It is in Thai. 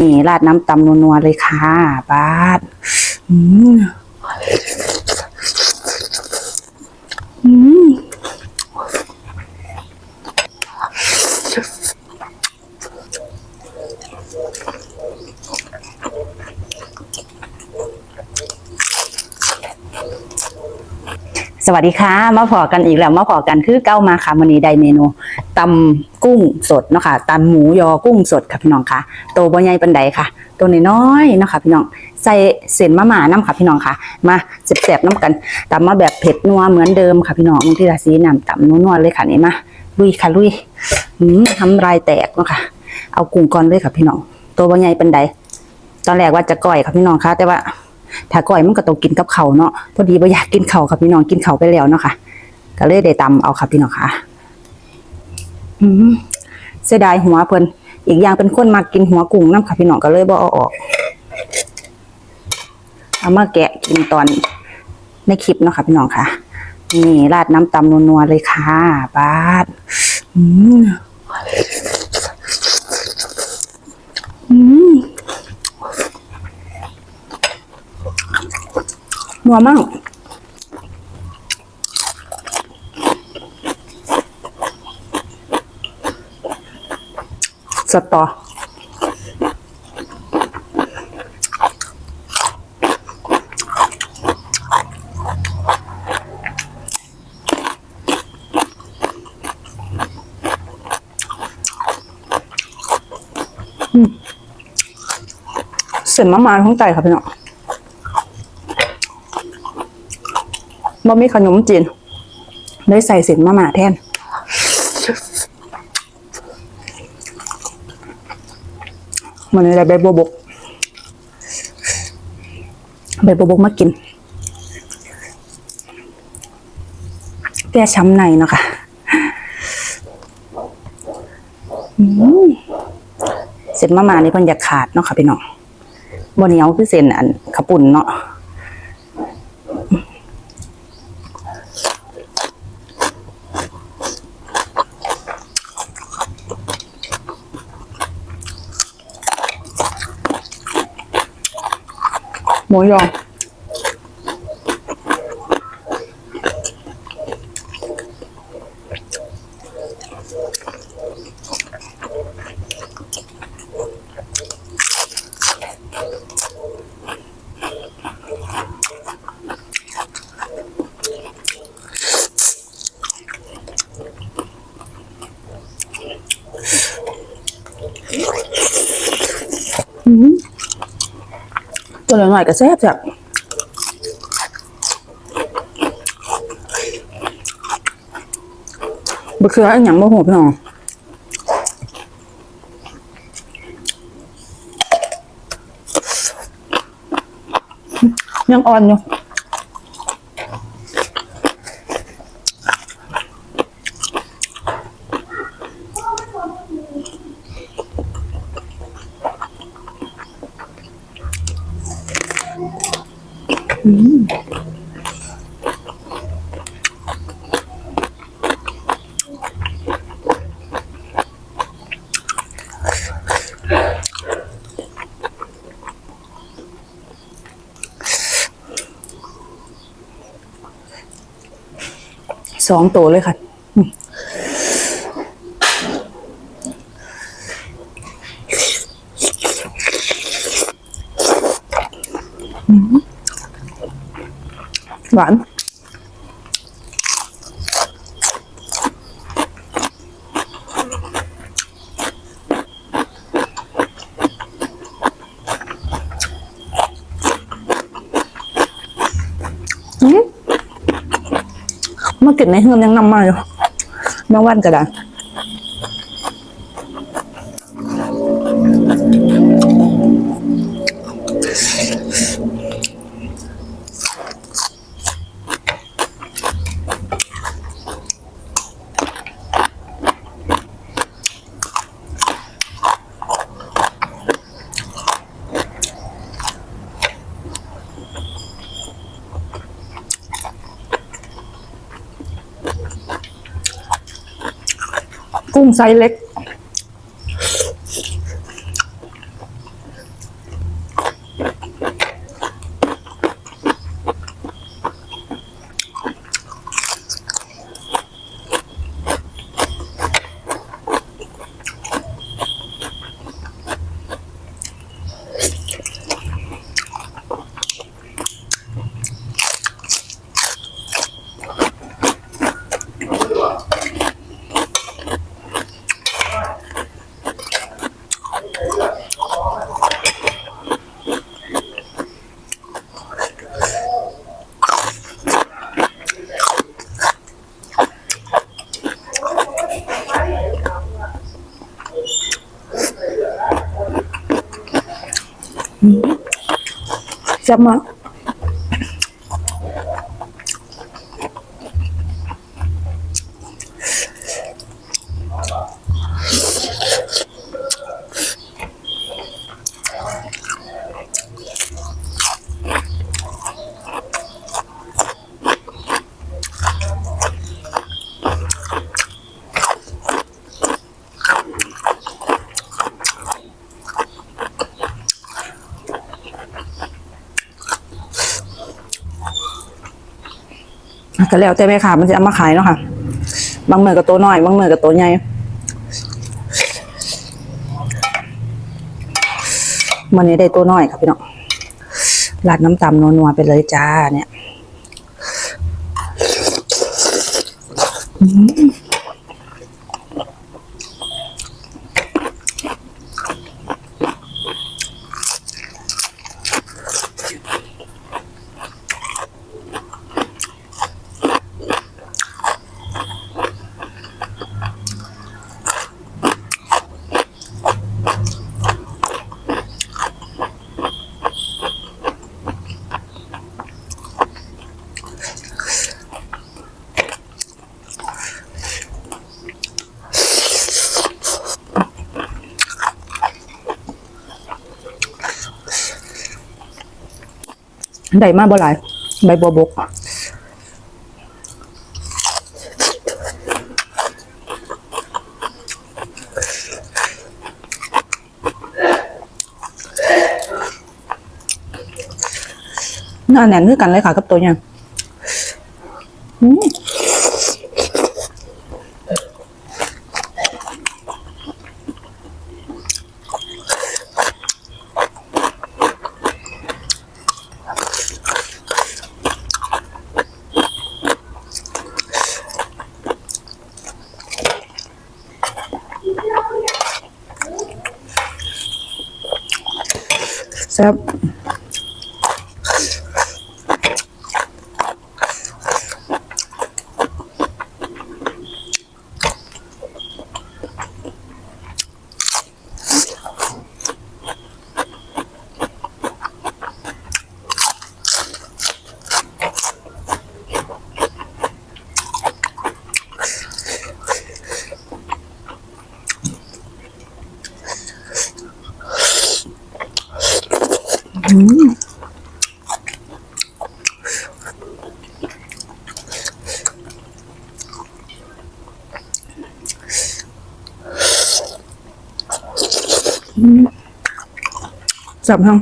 นี่ราดน้ำตำนัวๆเลยค่ะบาดอืมอืมส วัสดีค่ะ มาพอกันอีกแล้วมาพอกันคือเก้ามาค่ะวันนี้ไดเมนูตำกุ้งสดเนาะค่ะตำหมูยอกุ้งสดค่ะพี่น้องค่ะโตบ่ใหญ่ปันใดค่ะ ตัวน้อยๆเนาะค่ะพี่น้องใส่เส้นมะหม่าน้ำค่ะพี่น้องค่ะ มาแซ่บๆน้ำกันตำมาแบบเผ็ดนัวเหมือนเดิมค่ะพี่น้องบางที่ราสีน้ำตำนัวๆเลยค่ะนี่มาลุยค่ะลุยอืมทำลายแตกเนาะค่ะ เอากุ้งก่อนเลยค่ะพี่น้อง ตัวบ่ใหญ่ปันใดตอนแรกว่าจะก้อยค่ะพี่น้องค่ะ แต่ว่า ถ้าก้อยมันก็ต้องกินกับเขาเนาะพอดีบ่อยากกินเขาค่ะพี่น้องกินเขาไปแล้วเนาะค่ะ ก็เลยได้ตำเอาค่ะพี่น้องค่ะ อืมเสียดายหัวเพิ่นอีกอย่างเป็นคนมากินหัวกุ้งน้ำค่ะพี่น้องก็เลยบ่เอาออกเอามาแกะกินตอนในคลิปเนาะค่ะพี่น้องค่ะ นี่ราดน้ำตำนัวๆเลยค่ะบาดอืมอืม นัวมากสตอเส้นมะม่าของไก่ค่ะพี่น้อง บ่มีขนมจีนได้ใส่เส้นมะม่าแทนมันอะไรใบบัวบกใบบัวบกมากิน แก้ช้ำในเนาะค่ะอืมเสร็จมามานี่เพิ่นอยากขาดเนาะค่ะพี่น้องบนเหนียวคือเส้นอันขาวปุ่นเนาะ หมูยอ ตัวหน่อยๆก็แซ่บจ้ะบะเขืออันหยังบ่หูพี่น้องยังอ่อนอยู่ สองตัวเลยค่ะอืมอืม หวานอืมมากินในเฮือนยังนำมาอยู่แม่วันก็ได้ กุ้งไซส์เล็ก แซ่ ก็แล้วแต่แม่ค้ามันจะเอามาขายเนาะค่ะ บางเมื่อกับตัวน้อย บางเมื่อกับตัวใหญ่วันนี้ได้ตัวน้อยค่ะพี่น้องราดน้ำตำนัวๆไปเลยจ้าเนี่ย ได้มาบ่หลาย ใบบัวบกหน้าแน่นคือกันเลยค่ะกับตัวเนี่ย อื มแซ่บแซ่บทั้ง